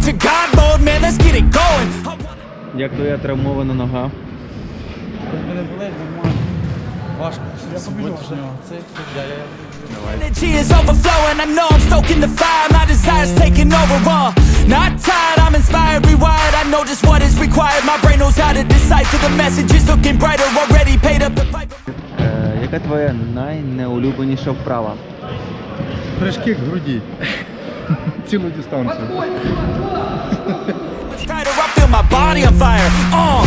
to enter God mode, man, let's get it going. Як твоя травмована нога? Мене болить, нормально. Важко. Суботнього. Це я, я, я. Energy is overflowing, I know I'm stoking the fire, my desire's taking over, uh Not tired, I'm inspired, rewired, I know just what is required My brain knows how to decipher the messages, looking brighter, already paid up the piper Е, яка твоя найнеулюбленіша вправа? Прыжки к груді. Цілу дистанцію. uh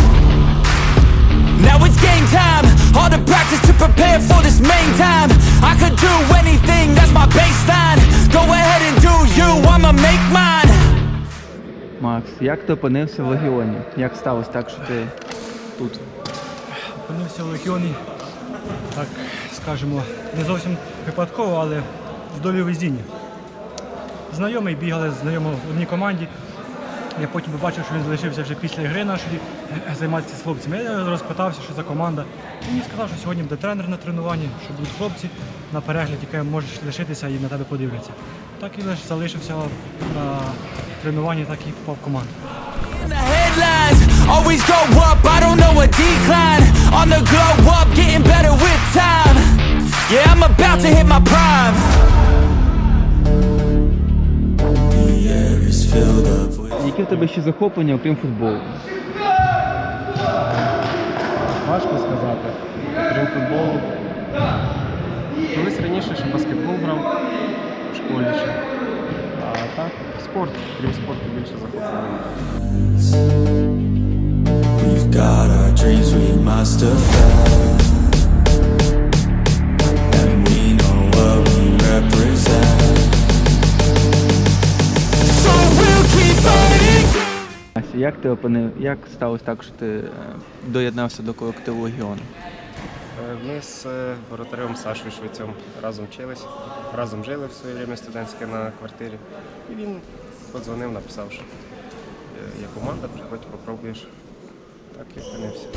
Now it's game time, all the practice to prepare for this main time I could do anything, that's my baseline Go ahead and do you, I'ma make mine Макс, як ти опинився в легіоні? Як сталося так, що ти тут? Опинився в легіоні, так скажемо, не зовсім випадково, але з долі везіння. Знайомий бігали знайомо в одній команді. Я потім побачив, що він залишився вже після гри нашої е, займатися з хлопцями. Я розпитався, що за команда. Він мені сказав, що сьогодні буде тренер на тренуванні, що будуть хлопці на перегляд, яке можеш лишитися і на тебе подивляться. Так і лише залишився на тренуванні, так і попав в команду. Yeah, I'm about to hit my prime Які в тебе ще захоплення, окрім футболу? Важко сказати. Крім футболу. Колись раніше ще баскетбол грав в школі ще. А так, спорт, крім спорту більше захоплення. We've got our dreams we must have felt Як ти опинив, як сталося так, що ти е, доєднався до колективу легіону? Е, Ми з е, воротарем Сашою Швецем разом вчились, разом жили в своє время студентське на квартирі. І він подзвонив, написав, що є команда, приходь, попробуєш. Так і опинився.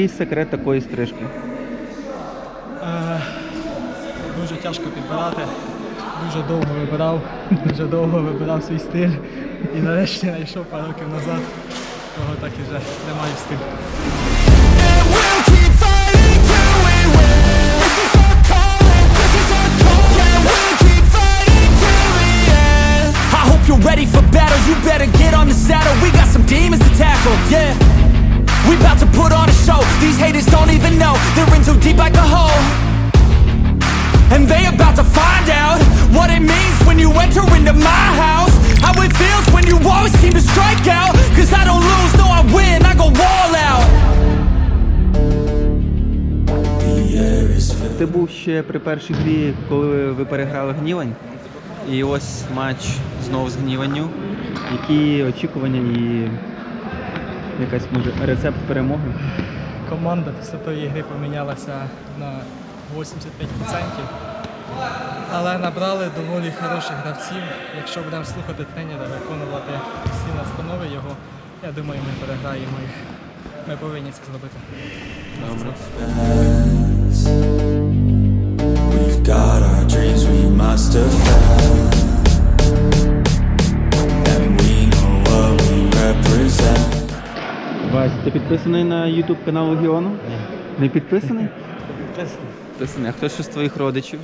Який секрет такої стрижки? Е, Дуже тяжко підбирати. Дуже довго вибирав, дуже довго вибирав свій стиль. І нарешті знайшов пару років назад, того так і вже немає стилю. You're ready for battle, you better get on the saddle We got some demons to tackle, yeah We about to put on haters don't even know They're in too deep like a hole And they about to find out What it means when you enter into my house How it feels when you always seem to strike out Cause I don't lose, no I win, I go all out Ти був ще при першій грі, коли ви переграли гнівань. І ось матч знову з гніванню. Які очікування і якась може рецепт перемоги? Команда після тої гри помінялася на 85%. Але набрали доволі хороших гравців. Якщо будемо слухати тренера, виконувати всі настанови його, я думаю, ми переграємо їх. Ми повинні це зробити. We've got our dreams we must have ти підписаний на YouTube канал Легіону? Ні. Не підписаний? Підписаний. Підписаний. А хто ще з твоїх родичів?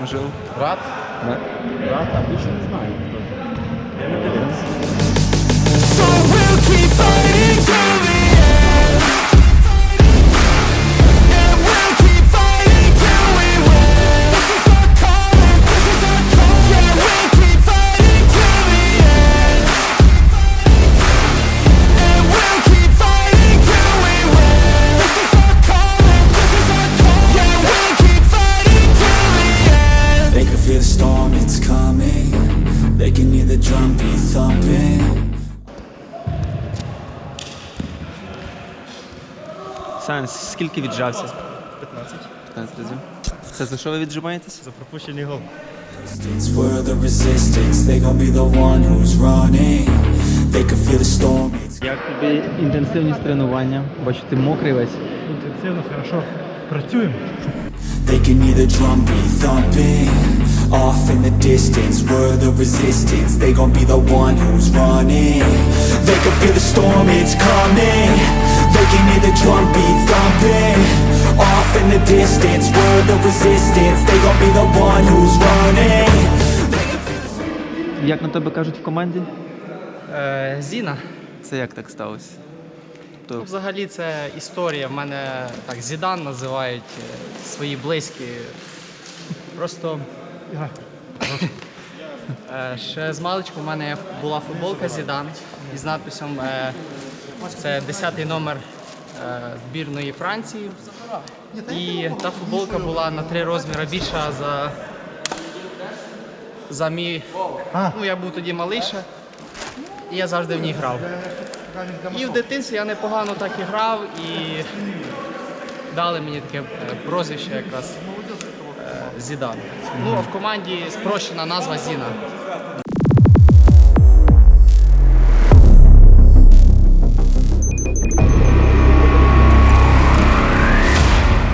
Можливо? Брат? Брат, а більше не знаю. So Can hear the drum beat thumping Санс, скільки віджався? 15. 15 разів. Це за що ви віджимаєтесь? За пропущений гол. We're the resistance, they gon' be the one who's running. They can feel the storm. It's Як тобі інтенсивність тренування? Бачу, ти мокрий весь. Інтенсивно, хорошо працюємо. They can hear the drum beat thumping Off in the distance, we're the resistance They gon' be the one who's running They can feel the storm, it's coming They can hear the drum beat thumping Off in the distance, we're the resistance They gon' be the one who's running Як на тебе кажуть в команді? Е, Зіна. Це як так сталося? Ну, Тобто, взагалі це історія. В мене так Зідан називають е, свої близькі. Просто е, ще з маличку в мене була футболка Зідан із надписом е, це 10-й номер е, збірної Франції. І та футболка була на три розміри більша за, за мій. Ну, я був тоді малий і я завжди в ній грав. І в дитинстві я непогано так і грав, і дали мені таке е, прозвище якраз е, Зідан. Ну а в команді спрощена назва Зіна.